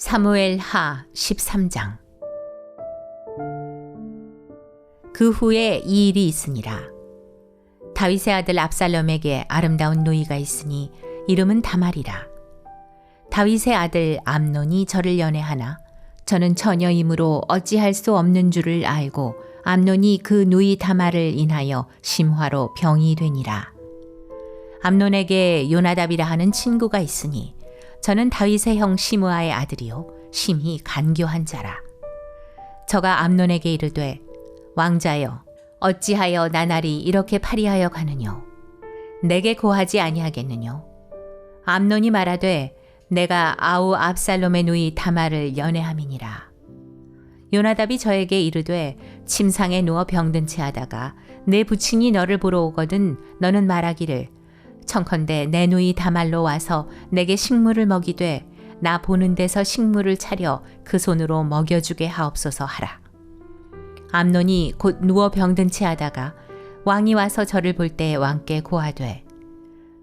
사무엘 하 13장 그 후에 이 일이 있으니라. 다윗의 아들 압살롬에게 아름다운 누이가 있으니 이름은 다말이라. 다윗의 아들 암논이 저를 연애하나 저는 처녀이므로 어찌할 수 없는 줄을 알고 암논이 그 누이 다말을 인하여 심화로 병이 되니라. 암논에게 요나답이라 하는 친구가 있으니 저는 다윗의 형 시므아의 아들이요 심히 간교한 자라. 저가 암논에게 이르되 왕자여 어찌하여 나날이 이렇게 파리하여 가느뇨 내게 고하지 아니하겠느뇨 암논이 말하되 내가 아우 압살롬의 누이 다말을 연애함이니라. 요나답이 저에게 이르되 침상에 누워 병든 채 하다가 내 부친이 너를 보러 오거든 너는 말하기를 청컨대 내 누이 다말로 와서 내게 식물을 먹이되 나 보는 데서 식물을 차려 그 손으로 먹여주게 하옵소서 하라. 암논이 곧 누워 병든 채 하다가 왕이 와서 저를 볼 때 왕께 고하되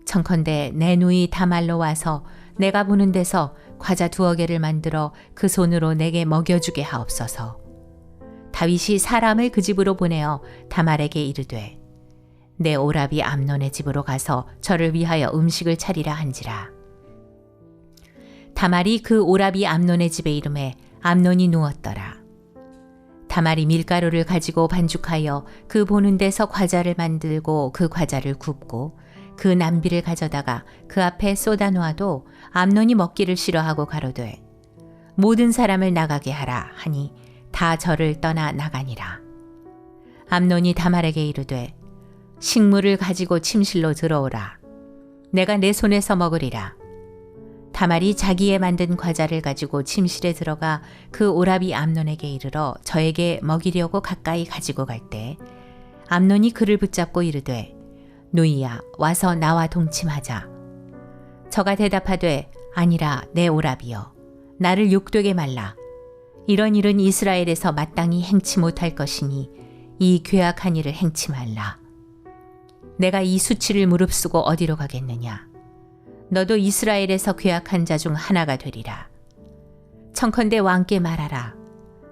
청컨대 내 누이 다말로 와서 내가 보는 데서 과자 두어 개를 만들어 그 손으로 내게 먹여주게 하옵소서. 다윗이 사람을 그 집으로 보내어 다말에게 이르되 내 오라비 암논의 집으로 가서 저를 위하여 음식을 차리라 한지라. 다말이 그 오라비 암논의 집에 이름에 암논이 누웠더라. 다말이 밀가루를 가지고 반죽하여 그 보는 데서 과자를 만들고 그 과자를 굽고 그 남비를 가져다가 그 앞에 쏟아 놓아도 암논이 먹기를 싫어하고 가로되 모든 사람을 나가게 하라 하니 다 저를 떠나 나가니라. 암논이 다말에게 이르되 식물을 가지고 침실로 들어오라. 내가 내 손에서 먹으리라. 다말이 자기의 만든 과자를 가지고 침실에 들어가 그 오라비 암논에게 이르러 저에게 먹이려고 가까이 가지고 갈 때 암논이 그를 붙잡고 이르되 누이야 와서 나와 동침하자. 저가 대답하되 아니라 내 오라비여 나를 욕되게 말라. 이런 일은 이스라엘에서 마땅히 행치 못할 것이니 이 괴악한 일을 행치 말라. 내가 이 수치를 무릅쓰고 어디로 가겠느냐? 너도 이스라엘에서 괴악한 자 중 하나가 되리라. 청컨대 왕께 말하라.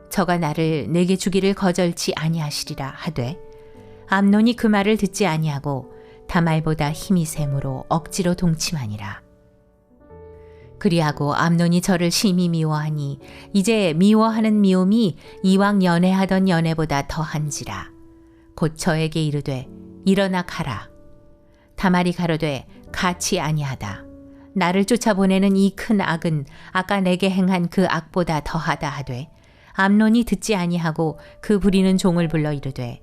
저가 나를 내게 주기를 거절치 아니하시리라 하되 암논이 그 말을 듣지 아니하고 다말보다 힘이 셈으로 억지로 동침하니라. 그리하고 암논이 저를 심히 미워하니 이제 미워하는 미움이 이왕 연애하던 연애보다 더한지라. 곧 저에게 이르되 일어나 가라. 다말이 가로되 같이 아니하다. 나를 쫓아보내는 이 큰 악은 아까 내게 행한 그 악보다 더하다 하되 암논이 듣지 아니하고 그 부리는 종을 불러 이르되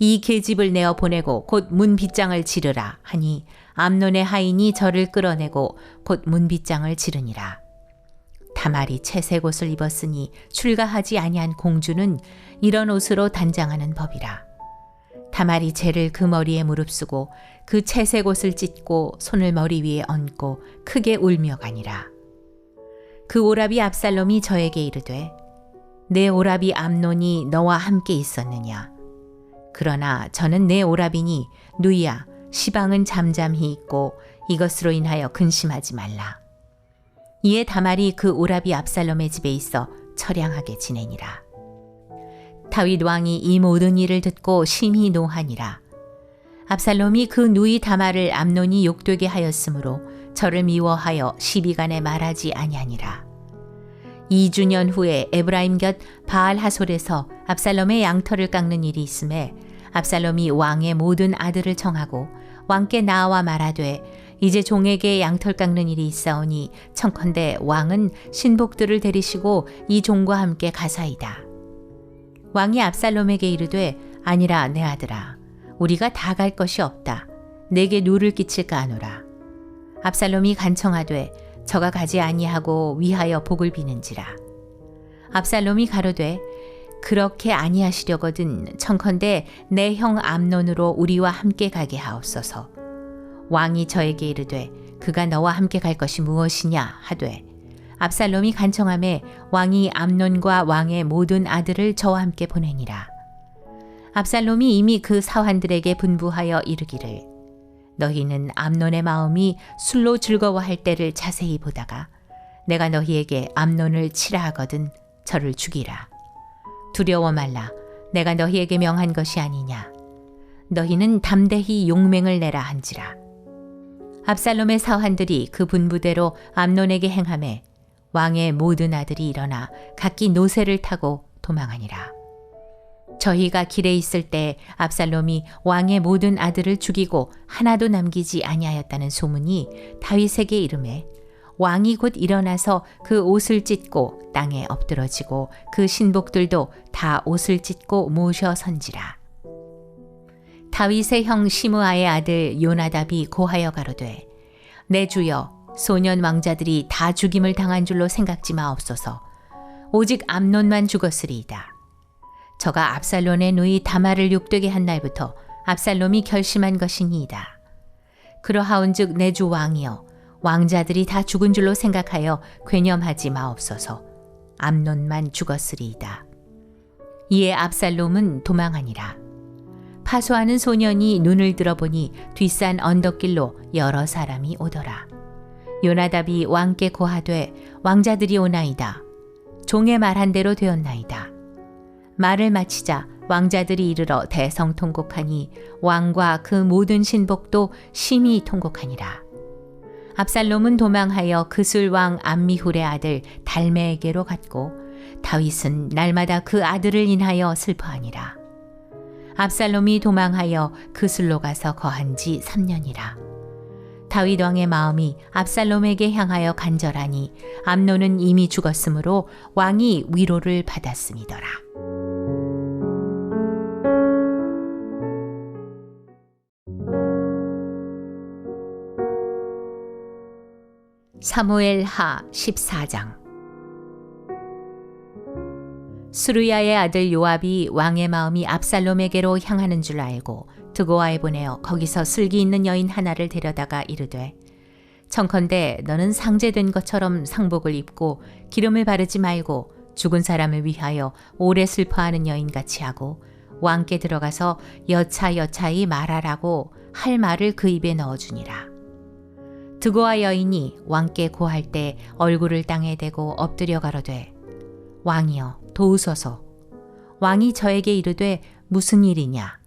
이 계집을 내어 보내고 곧 문빗장을 지르라 하니 암논의 하인이 저를 끌어내고 곧 문빗장을 지르니라. 다말이 채색 옷을 입었으니 출가하지 아니한 공주는 이런 옷으로 단장하는 법이라. 다말이 죄를 그 머리에 무릅쓰고 그 채색 옷을 찢고 손을 머리 위에 얹고 크게 울며 가니라. 그 오라비 압살롬이 저에게 이르되 내 오라비 암논이 너와 함께 있었느냐? 그러나 저는 내 오라비니 누이야 시방은 잠잠히 있고 이것으로 인하여 근심하지 말라. 이에 다말이 그 오라비 압살롬의 집에 있어 처량하게 지내니라. 다윗 왕이 이 모든 일을 듣고 심히 노하니라. 압살롬이 그 누이 다말을 암논이 욕되게 하였으므로 저를 미워하여 시비간에 말하지 아니하니라. 2주년 후에 에브라임 곁 바알 하솔에서 압살롬의 양털을 깎는 일이 있음에 압살롬이 왕의 모든 아들을 청하고 왕께 나와 말하되 이제 종에게 양털 깎는 일이 있사오니 청컨대 왕은 신복들을 데리시고 이 종과 함께 가사이다. 왕이 압살롬에게 이르되 아니라 내 아들아 우리가 다 갈 것이 없다. 내게 누를 끼칠까 하노라. 압살롬이 간청하되 저가 가지 아니하고 위하여 복을 비는지라. 압살롬이 가로되 그렇게 아니하시려거든 청컨대 내 형 암논으로 우리와 함께 가게 하옵소서. 왕이 저에게 이르되 그가 너와 함께 갈 것이 무엇이냐 하되 압살롬이 간청함에 왕이 암논과 왕의 모든 아들을 저와 함께 보내니라. 압살롬이 이미 그 사환들에게 분부하여 이르기를 너희는 암논의 마음이 술로 즐거워할 때를 자세히 보다가 내가 너희에게 암론을 치라 하거든 저를 죽이라. 두려워 말라. 내가 너희에게 명한 것이 아니냐. 너희는 담대히 용맹을 내라 한지라. 압살롬의 사환들이 그 분부대로 암론에게 행함에 왕의 모든 아들이 일어나 각기 노새를 타고 도망하니라. 저희가 길에 있을 때 압살롬이 왕의 모든 아들을 죽이고 하나도 남기지 아니하였다는 소문이 다윗에게 이름에 왕이 곧 일어나서 그 옷을 찢고 땅에 엎드러지고 그 신복들도 다 옷을 찢고 모셔 선지라. 다윗의 형 시므아의 아들 요나답이 고하여 가로되 내 주여 소년 왕자들이 다 죽임을 당한 줄로 생각지 마옵소서 오직 암논만 죽었으리이다. 저가 압살롬의 누이 다마를 욕되게 한 날부터 압살롬이 결심한 것이니이다. 그러하온즉 내 주 왕이여 왕자들이 다 죽은 줄로 생각하여 괴념하지 마옵소서. 암논만 죽었으리이다. 이에 압살롬은 도망하니라. 파수하는 소년이 눈을 들어보니 뒷산 언덕길로 여러 사람이 오더라. 요나답이 왕께 고하되 왕자들이 오나이다. 종의 말한 대로 되었나이다. 말을 마치자 왕자들이 이르러 대성 통곡하니 왕과 그 모든 신복도 심히 통곡하니라. 압살롬은 도망하여 그술 왕 암미훌의 아들 달메에게로 갔고 다윗은 날마다 그 아들을 인하여 슬퍼하니라. 압살롬이 도망하여 그술로 가서 거한 지 3년이라. 다윗 왕의 마음이 압살롬에게 향하여 간절하니 암노는 이미 죽었으므로 왕이 위로를 받았음이더라. 사무엘 하 14장 수르야의 아들 요압이 왕의 마음이 압살롬에게로 향하는 줄 알고 드고아에 보내어 거기서 슬기 있는 여인 하나를 데려다가 이르되 청컨대 너는 상제된 것처럼 상복을 입고 기름을 바르지 말고 죽은 사람을 위하여 오래 슬퍼하는 여인같이 하고 왕께 들어가서 여차 여차히 말하라고 할 말을 그 입에 넣어주니라. 드고아 여인이 왕께 고할 때 얼굴을 땅에 대고 엎드려 가로되 왕이여 도우소서 왕이 저에게 이르되 무슨 일이냐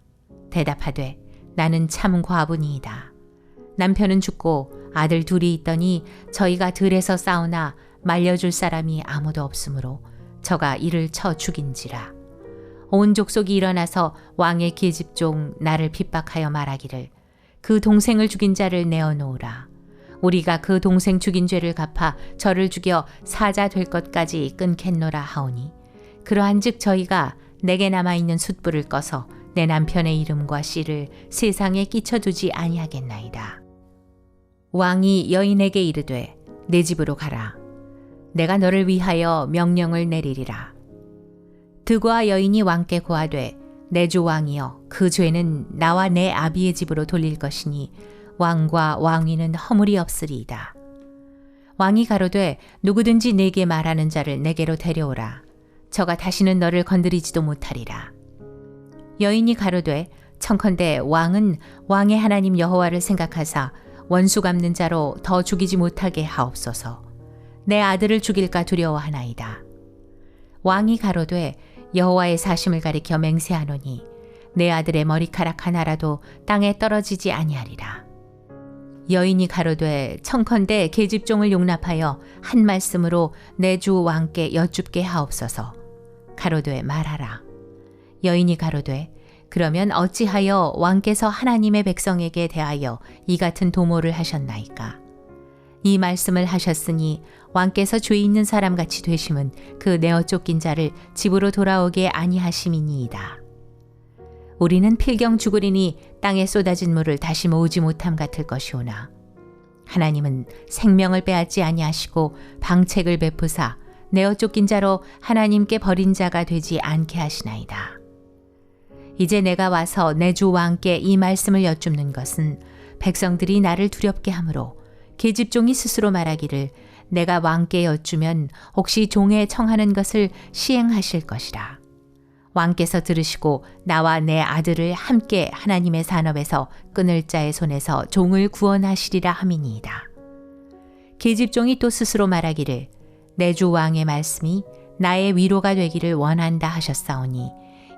대답하되 나는 참 과부니이다. 남편은 죽고 아들 둘이 있더니 저희가 들에서 싸우나 말려줄 사람이 아무도 없으므로 저가 이를 쳐 죽인지라. 온 족속이 일어나서 왕의 계집종 나를 핍박하여 말하기를 그 동생을 죽인 자를 내어 놓으라. 우리가 그 동생 죽인 죄를 갚아 저를 죽여 사자 될 것까지 끊겠노라 하오니 그러한즉 저희가 내게 남아 있는 숯불을 꺼서 내 남편의 이름과 씨를 세상에 끼쳐두지 아니하겠나이다. 왕이 여인에게 이르되 내 집으로 가라. 내가 너를 위하여 명령을 내리리라. 드고아 여인이 왕께 고하되 내 주 왕이여 그 죄는 나와 내 아비의 집으로 돌릴 것이니 왕과 왕위는 허물이 없으리이다. 왕이 가로되 누구든지 내게 말하는 자를 내게로 데려오라. 저가 다시는 너를 건드리지도 못하리라. 여인이 가로되 청컨대 왕은 왕의 하나님 여호와를 생각하사 원수 갚는 자로 더 죽이지 못하게 하옵소서. 내 아들을 죽일까 두려워하나이다. 왕이 가로되 여호와의 사심을 가리켜 맹세하노니 내 아들의 머리카락 하나라도 땅에 떨어지지 아니하리라. 여인이 가로되 청컨대 계집종을 용납하여 한 말씀으로 내 주 왕께 여쭙게 하옵소서. 가로되 말하라. 여인이 가로되 그러면 어찌하여 왕께서 하나님의 백성에게 대하여 이 같은 도모를 하셨나이까? 이 말씀을 하셨으니 왕께서 죄 있는 사람 같이 되심은 그 내어 쫓긴 자를 집으로 돌아오게 아니하심이니이다. 우리는 필경 죽으리니 땅에 쏟아진 물을 다시 모으지 못함 같을 것이오나 하나님은 생명을 빼앗지 아니하시고 방책을 베푸사 내어 쫓긴 자로 하나님께 버린 자가 되지 않게 하시나이다. 이제 내가 와서 내 주 왕께 이 말씀을 여쭙는 것은 백성들이 나를 두렵게 하므로 계집종이 스스로 말하기를 내가 왕께 여쭈면 혹시 종에 청하는 것을 시행하실 것이라. 왕께서 들으시고 나와 내 아들을 함께 하나님의 산업에서 끊을 자의 손에서 종을 구원하시리라 함이니이다. 계집종이 또 스스로 말하기를 내 주 왕의 말씀이 나의 위로가 되기를 원한다 하셨사오니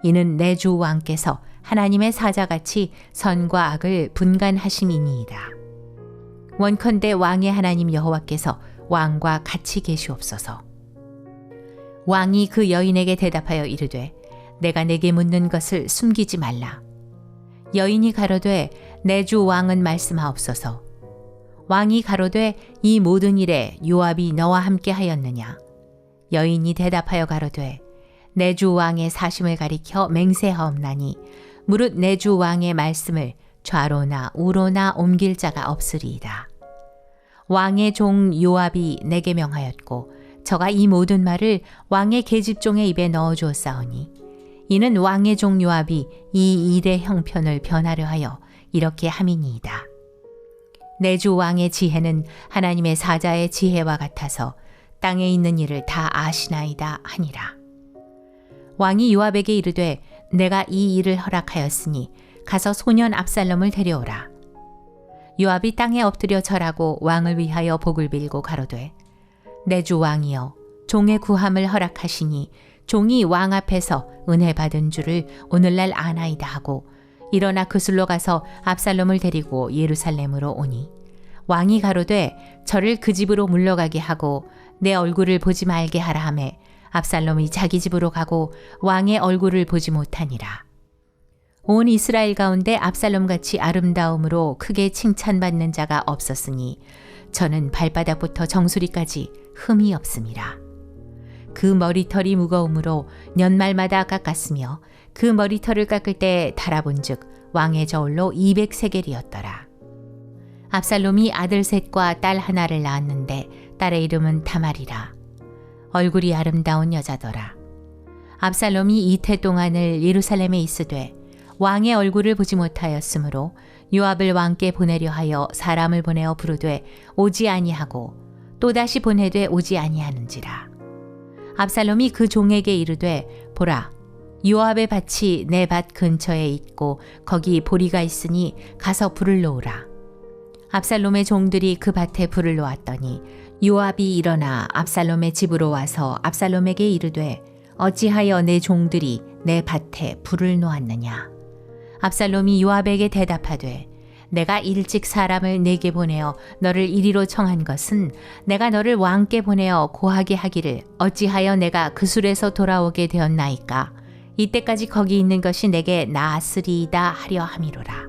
이는 내 주 왕께서 하나님의 사자같이 선과 악을 분간하심이니이다. 원컨대 왕의 하나님 여호와께서 왕과 같이 계시옵소서. 왕이 그 여인에게 대답하여 이르되 내가 내게 묻는 것을 숨기지 말라. 여인이 가로되 내 주 왕은 말씀하옵소서. 왕이 가로되 이 모든 일에 요압이 너와 함께 하였느냐. 여인이 대답하여 가로되 내주 왕의 사심을 가리켜 맹세하옵나니 무릇 내주 왕의 말씀을 좌로나 우로나 옮길 자가 없으리이다. 왕의 종 요압이 내게 명하였고 저가 이 모든 말을 왕의 계집종의 입에 넣어 주었사오니 이는 왕의 종 요압이 이 일의 형편을 변하려 하여 이렇게 함이니이다. 내주 왕의 지혜는 하나님의 사자의 지혜와 같아서 땅에 있는 일을 다 아시나이다 하니라. 왕이 요압에게 이르되 내가 이 일을 허락하였으니 가서 소년 압살롬을 데려오라. 요압이 땅에 엎드려 절하고 왕을 위하여 복을 빌고 가로되 내 주 왕이여 종의 구함을 허락하시니 종이 왕 앞에서 은혜 받은 줄을 오늘날 아나이다 하고 일어나 그술로 가서 압살롬을 데리고 예루살렘으로 오니 왕이 가로되 저를 그 집으로 물러가게 하고 내 얼굴을 보지 말게 하라 하매 압살롬이 자기 집으로 가고 왕의 얼굴을 보지 못하니라. 온 이스라엘 가운데 압살롬 같이 아름다움으로 크게 칭찬받는 자가 없었으니 저는 발바닥부터 정수리까지 흠이 없습니다. 그 머리털이 무거움으로 년말마다 깎았으며 그 머리털을 깎을 때 달아본즉 왕의 저울로 200세겔이었더라. 압살롬이 아들 셋과 딸 하나를 낳았는데 딸의 이름은 다말이라. 얼굴이 아름다운 여자더라. 압살롬이 이태 동안을 예루살렘에 있으되 왕의 얼굴을 보지 못하였으므로 요압을 왕께 보내려 하여 사람을 보내어 부르되 오지 아니하고 또다시 보내되 오지 아니하는지라. 압살롬이 그 종에게 이르되 보라 요압의 밭이 내 밭 근처에 있고 거기 보리가 있으니 가서 불을 놓으라. 압살롬의 종들이 그 밭에 불을 놓았더니 요압이 일어나 압살롬의 집으로 와서 압살롬에게 이르되 어찌하여 내 종들이 내 밭에 불을 놓았느냐. 압살롬이 요압에게 대답하되 내가 일찍 사람을 내게 보내어 너를 이리로 청한 것은 내가 너를 왕께 보내어 고하게 하기를 어찌하여 내가 그 술에서 돌아오게 되었나이까? 이때까지 거기 있는 것이 내게 나았으리이다 하려 함이로라.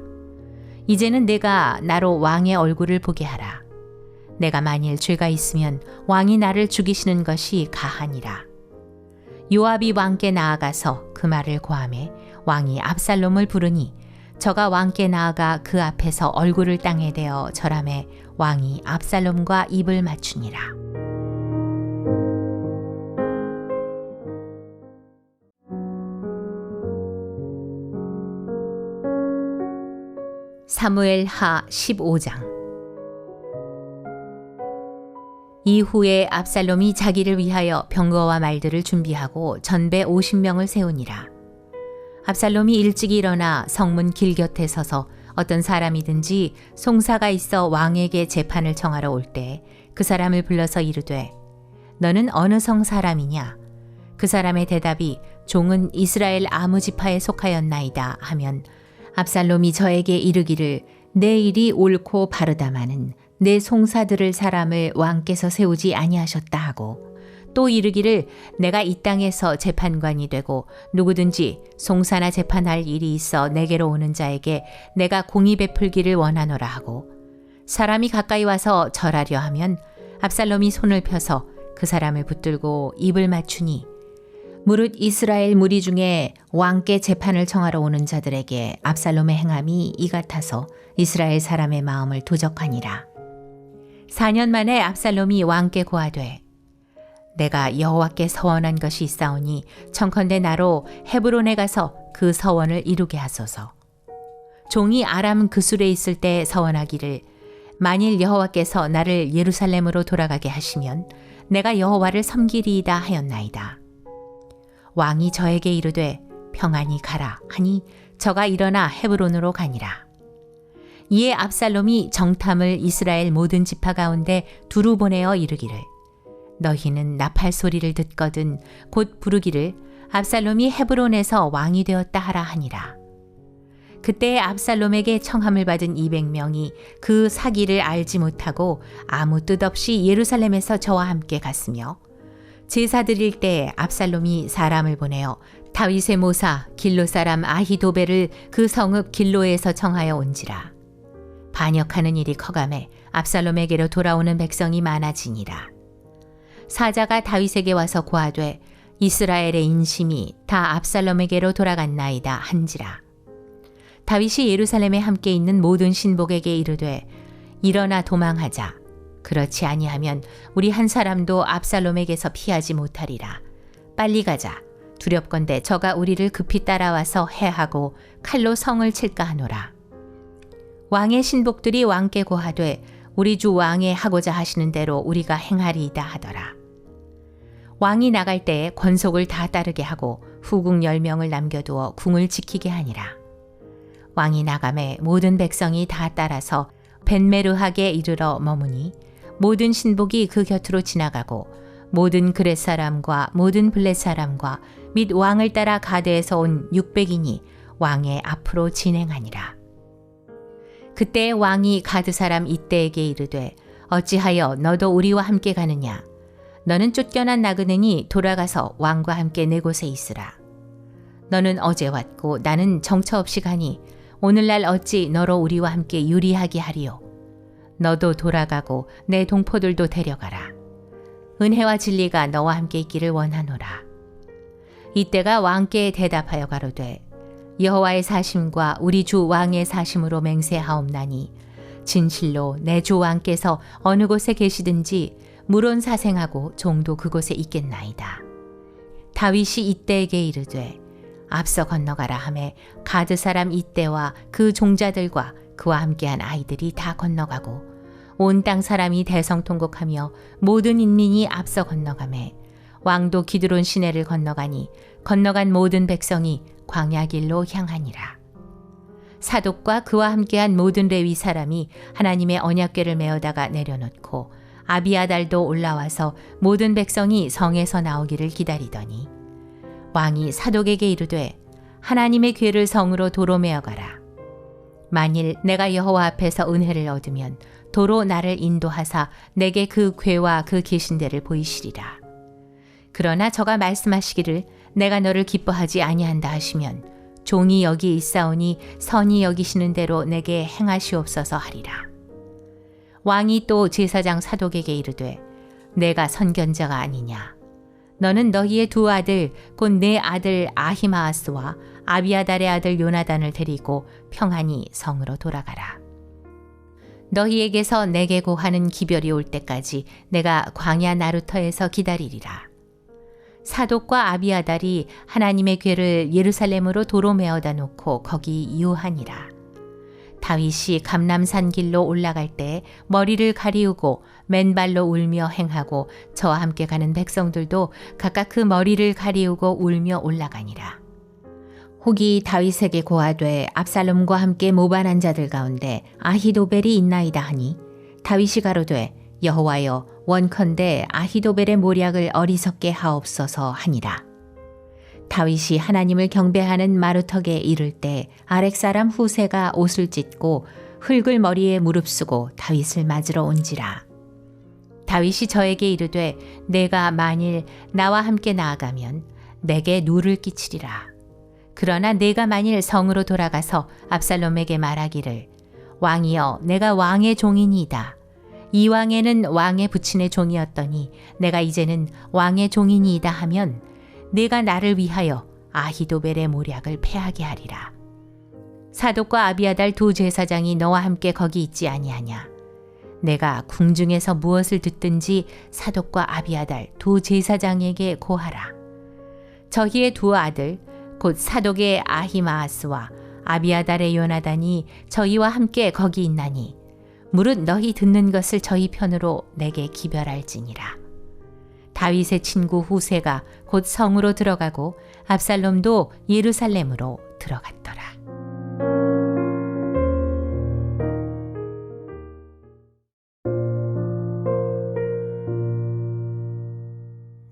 이제는 내가 나로 왕의 얼굴을 보게 하라 내가 만일 죄가 있으면 왕이 나를 죽이시는 것이 가하니라 요압이 왕께 나아가서 그 말을 고함해 왕이 압살롬을 부르니 저가 왕께 나아가 그 앞에서 얼굴을 땅에 대어 절함에 왕이 압살롬과 입을 맞추니라. 사무엘 하 15장 이후에 압살롬이 자기를 위하여 병거와 말들을 준비하고 전배 50명을 세우니라. 압살롬이 일찍 일어나 성문 길 곁에 서서 어떤 사람이든지 송사가 있어 왕에게 재판을 청하러 올 때 그 사람을 불러서 이르되 너는 어느 성 사람이냐 그 사람의 대답이 종은 이스라엘 아무 지파에 속하였나이다 하면 압살롬이 저에게 이르기를 내 일이 옳고 바르다마는 내 송사들을 사람을 왕께서 세우지 아니하셨다 하고 또 이르기를 내가 이 땅에서 재판관이 되고 누구든지 송사나 재판할 일이 있어 내게로 오는 자에게 내가 공의 베풀기를 원하노라 하고 사람이 가까이 와서 절하려 하면 압살롬이 손을 펴서 그 사람을 붙들고 입을 맞추니 무릇 이스라엘 무리 중에 왕께 재판을 청하러 오는 자들에게 압살롬의 행함이 이 같아서 이스라엘 사람의 마음을 도적하니라. 4년 만에 압살롬이 왕께 고하되 내가 여호와께 서원한 것이 있사오니 청컨대 나로 헤브론에 가서 그 서원을 이루게 하소서. 종이 아람 그술에 있을 때 서원하기를 만일 여호와께서 나를 예루살렘으로 돌아가게 하시면 내가 여호와를 섬기리이다 하였나이다. 왕이 저에게 이르되 평안히 가라 하니 저가 일어나 헤브론으로 가니라. 이에 압살롬이 정탐을 이스라엘 모든 지파 가운데 두루 보내어 이르기를 너희는 나팔 소리를 듣거든 곧 부르기를 압살롬이 헤브론에서 왕이 되었다 하라 하니라. 그때 압살롬에게 청함을 받은 200명이 그 사기를 알지 못하고 아무 뜻 없이 예루살렘에서 저와 함께 갔으며 제사 드릴 때 압살롬이 사람을 보내어 다윗의 모사 길로 사람 아히도베를 그 성읍 길로에서 청하여 온지라 반역하는 일이 커감해 압살롬에게로 돌아오는 백성이 많아지니라. 사자가 다윗에게 와서 고하되 이스라엘의 인심이 다 압살롬에게로 돌아갔나이다 한지라. 다윗이 예루살렘에 함께 있는 모든 신복에게 이르되 일어나 도망하자. 그렇지 아니하면 우리 한 사람도 압살롬에게서 피하지 못하리라. 빨리 가자. 두렵건대 저가 우리를 급히 따라와서 해하고 칼로 성을 칠까 하노라 왕의 신복들이 왕께 고하되 우리 주 왕의 하고자 하시는 대로 우리가 행하리이다 하더라 왕이 나갈 때에 권속을 다 따르게 하고 후궁 열명을 남겨두어 궁을 지키게 하니라 왕이 나감에 모든 백성이 다 따라서 벤메르하게 이르러 머무니 모든 신복이 그 곁으로 지나가고 모든 그렛 사람과 모든 블렛 사람과 및 왕을 따라 가드에서 온 600인이 왕의 앞으로 진행하니라. 그때 왕이 가드 사람 이때에게 이르되 어찌하여 너도 우리와 함께 가느냐 너는 쫓겨난 나그네니 돌아가서 왕과 함께 내 곳에 있으라. 너는 어제 왔고 나는 정처 없이 가니 오늘날 어찌 너로 우리와 함께 유리하게 하리요. 너도 돌아가고 내 동포들도 데려가라. 은혜와 진리가 너와 함께 있기를 원하노라. 이때가 왕께 대답하여 가로되 여호와의 사심과 우리 주 왕의 사심으로 맹세하옵나니 진실로 내 주 왕께서 어느 곳에 계시든지 물론 사생하고 종도 그곳에 있겠나이다. 다윗이 이때에게 이르되 앞서 건너가라 하매 가드 사람 이때와 그 종자들과 그와 함께한 아이들이 다 건너가고 온 땅 사람이 대성통곡하며 모든 인민이 앞서 건너가매 왕도 기드론 시내를 건너가니 건너간 모든 백성이 광야 길로 향하니라. 사독과 그와 함께한 모든 레위 사람이 하나님의 언약궤를 메어다가 내려놓고 아비아달도 올라와서 모든 백성이 성에서 나오기를 기다리더니 왕이 사독에게 이르되 하나님의 궤를 성으로 도로 메어 가라. 만일 내가 여호와 앞에서 은혜를 얻으면 도로 나를 인도하사 내게 그 궤와 그 계신 데를 보이시리라. 그러나 저가 말씀하시기를 내가 너를 기뻐하지 아니한다 하시면 종이 여기 있사오니 선이 여기시는 대로 내게 행하시옵소서 하리라. 왕이 또 제사장 사독에게 이르되 내가 선견자가 아니냐 너는 너희의 두 아들 곧 내 아들 아히마아스와 아비아달의 아들 요나단을 데리고 평안히 성으로 돌아가라. 너희에게서 내게 고하는 기별이 올 때까지 내가 광야 나루터에서 기다리리라. 사독과 아비아달이 하나님의 궤를 예루살렘으로 도로 메어다 놓고 거기 유하니라. 다윗이 감남산 길로 올라갈 때 머리를 가리우고 맨발로 울며 행하고 저와 함께 가는 백성들도 각각 그 머리를 가리우고 울며 올라가니라. 혹이 다윗에게 고하되 압살롬과 함께 모반한 자들 가운데 아히도벨이 있나이다 하니 다윗이 가로되 여호와여 원컨대 아히도벨의 모략을 어리석게 하옵소서 하니라. 다윗이 하나님을 경배하는 마루턱에 이를 때 아렉 사람 후세가 옷을 찢고 흙을 머리에 무릅쓰고 다윗을 맞으러 온지라. 다윗이 저에게 이르되 내가 만일 나와 함께 나아가면 내게 누를 끼치리라. 그러나 내가 만일 성으로 돌아가서 압살롬에게 말하기를 왕이여 내가 왕의 종이니이다. 이 왕에는 왕의 부친의 종이었더니 내가 이제는 왕의 종이니이다 하면 내가 나를 위하여 아히도벨의 모략을 패하게 하리라. 사독과 아비아달 두 제사장이 너와 함께 거기 있지 아니하냐. 내가 궁중에서 무엇을 듣든지 사독과 아비아달 두 제사장에게 고하라. 저희의 두 아들 곧 사독의 아히마아스와 아비아달의 요나단이 저희와 함께 거기 있나니 무릇 너희 듣는 것을 저희 편으로 내게 기별할지니라. 다윗의 친구 후세가 곧 성으로 들어가고 압살롬도 예루살렘으로 들어갔더라.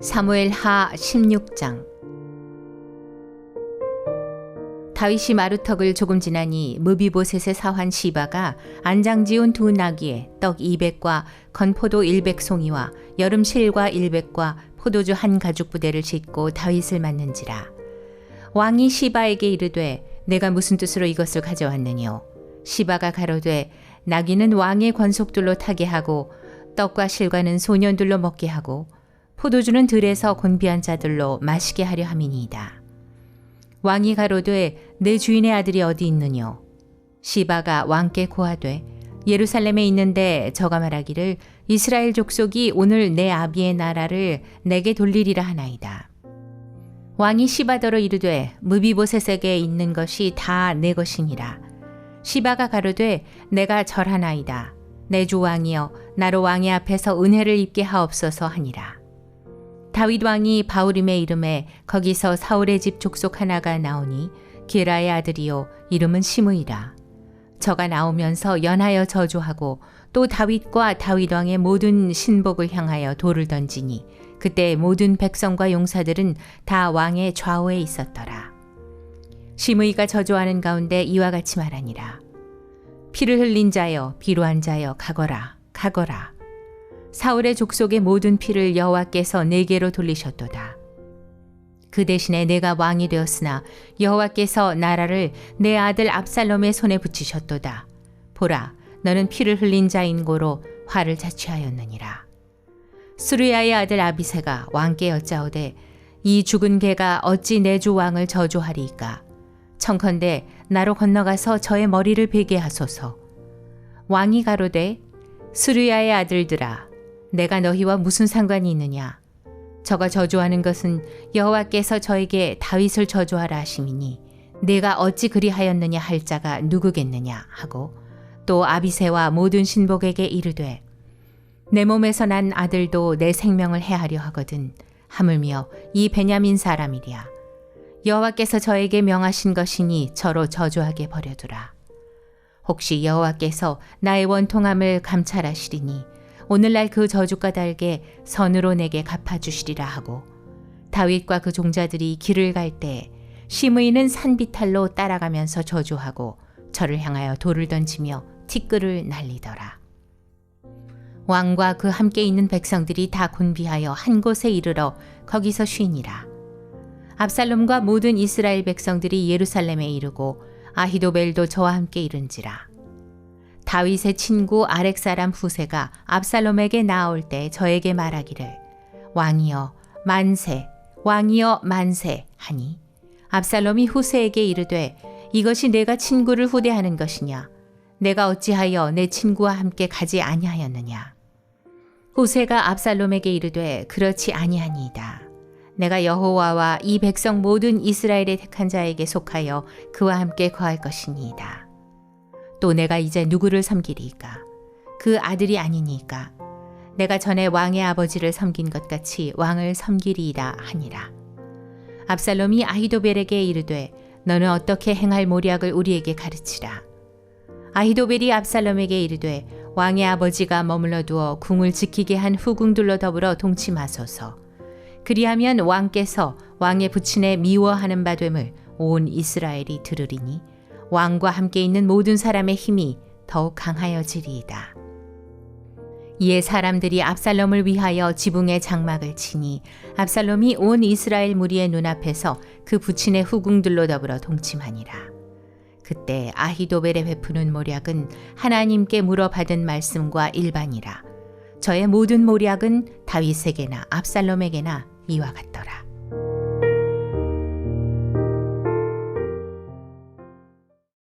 사무엘 하 16장 다윗이 마루턱을 조금 지나니 무비보셋의 사환 시바가 안장 지운 두 나귀에 떡 200과 건포도 100송이와 여름 실과 100과 포도주 한 가죽 부대를 싣고 다윗을 맞는지라 왕이 시바에게 이르되 내가 무슨 뜻으로 이것을 가져왔느뇨 시바가 가로되 나귀는 왕의 권속들로 타게 하고 떡과 실과는 소년들로 먹게 하고 포도주는 들에서 곤비한 자들로 마시게 하려 함이니이다. 왕이 가로되 내 주인의 아들이 어디 있느뇨? 시바가 왕께 고하되 예루살렘에 있는데 저가 말하기를 이스라엘 족속이 오늘 내 아비의 나라를 내게 돌리리라 하나이다. 왕이 시바더러 이르되 무비보셋에게 있는 것이 다 내 것이니라. 시바가 가로되 내가 절하나이다. 내 주 왕이여 나로 왕의 앞에서 은혜를 입게 하옵소서 하니라. 다윗 왕이 바울임의 이름에 거기서 사울의 집 족속 하나가 나오니 게라의 아들이요 이름은 시므이라. 저가 나오면서 연하여 저주하고 또 다윗과 다윗 왕의 모든 신복을 향하여 돌을 던지니 그때 모든 백성과 용사들은 다 왕의 좌우에 있었더라. 시므이가 저주하는 가운데 이와 같이 말하니라. 피를 흘린 자여 비루한 자여 가거라 가거라. 사울의 족속의 모든 피를 여호와께서 내게로 돌리셨도다. 그 대신에 내가 왕이 되었으나 여호와께서 나라를 내 아들 압살롬의 손에 붙이셨도다. 보라, 너는 피를 흘린 자인 고로 화를 자취하였느니라. 수르야의 아들 아비세가 왕께 여짜오되 이 죽은 개가 어찌 내 주 왕을 저주하리이까? 청컨대 나로 건너가서 저의 머리를 베게 하소서. 왕이 가로되 수르야의 아들들아 내가 너희와 무슨 상관이 있느냐? 저가 저주하는 것은 여호와께서 저에게 다윗을 저주하라 하심이니 내가 어찌 그리하였느냐 할 자가 누구겠느냐? 하고 또 아비세와 모든 신복에게 이르되 내 몸에서 난 아들도 내 생명을 해하려 하거든 하물며 이 베냐민 사람이랴. 여호와께서 저에게 명하신 것이니 저로 저주하게 버려두라. 혹시 여호와께서 나의 원통함을 감찰하시리니 오늘날 그 저주가 달게 선으로 내게 갚아주시리라 하고 다윗과 그 종자들이 길을 갈때 시므이는 산비탈로 따라가면서 저주하고 저를 향하여 돌을 던지며 티끌을 날리더라. 왕과 그 함께 있는 백성들이 다 곤비하여 한 곳에 이르러 거기서 쉬니라. 압살롬과 모든 이스라엘 백성들이 예루살렘에 이르고 아히도벨도 저와 함께 이른지라. 다윗의 친구 아렉 사람 후세가 압살롬에게 나올 때 저에게 말하기를 왕이여 만세 왕이여 만세 하니 압살롬이 후세에게 이르되 이것이 내가 친구를 후대하는 것이냐? 내가 어찌하여 내 친구와 함께 가지 아니하였느냐? 후세가 압살롬에게 이르되 그렇지 아니하니이다. 내가 여호와와 이 백성 모든 이스라엘의 택한 자에게 속하여 그와 함께 거할 것이니이다 또 내가 이제 누구를 섬기리까? 그 아들이 아니니까. 내가 전에 왕의 아버지를 섬긴 것 같이 왕을 섬기리이다 하니라. 압살롬이 아히도벨에게 이르되 너는 어떻게 행할 모략을 우리에게 가르치라. 아히도벨이 압살롬에게 이르되 왕의 아버지가 머물러 두어 궁을 지키게 한 후궁들로 더불어 동침하소서. 그리하면 왕께서 왕의 부친에 미워하는 바 됨을 온 이스라엘이 들으리니 왕과 함께 있는 모든 사람의 힘이 더욱 강하여지리이다. 이에 사람들이 압살롬을 위하여 지붕에 장막을 치니 압살롬이 온 이스라엘 무리의 눈앞에서 그 부친의 후궁들로 더불어 동침하니라. 그때 아히도벨의 베푸는 모략은 하나님께 물어받은 말씀과 일반이라. 저의 모든 모략은 다윗에게나 압살롬에게나 이와 같다.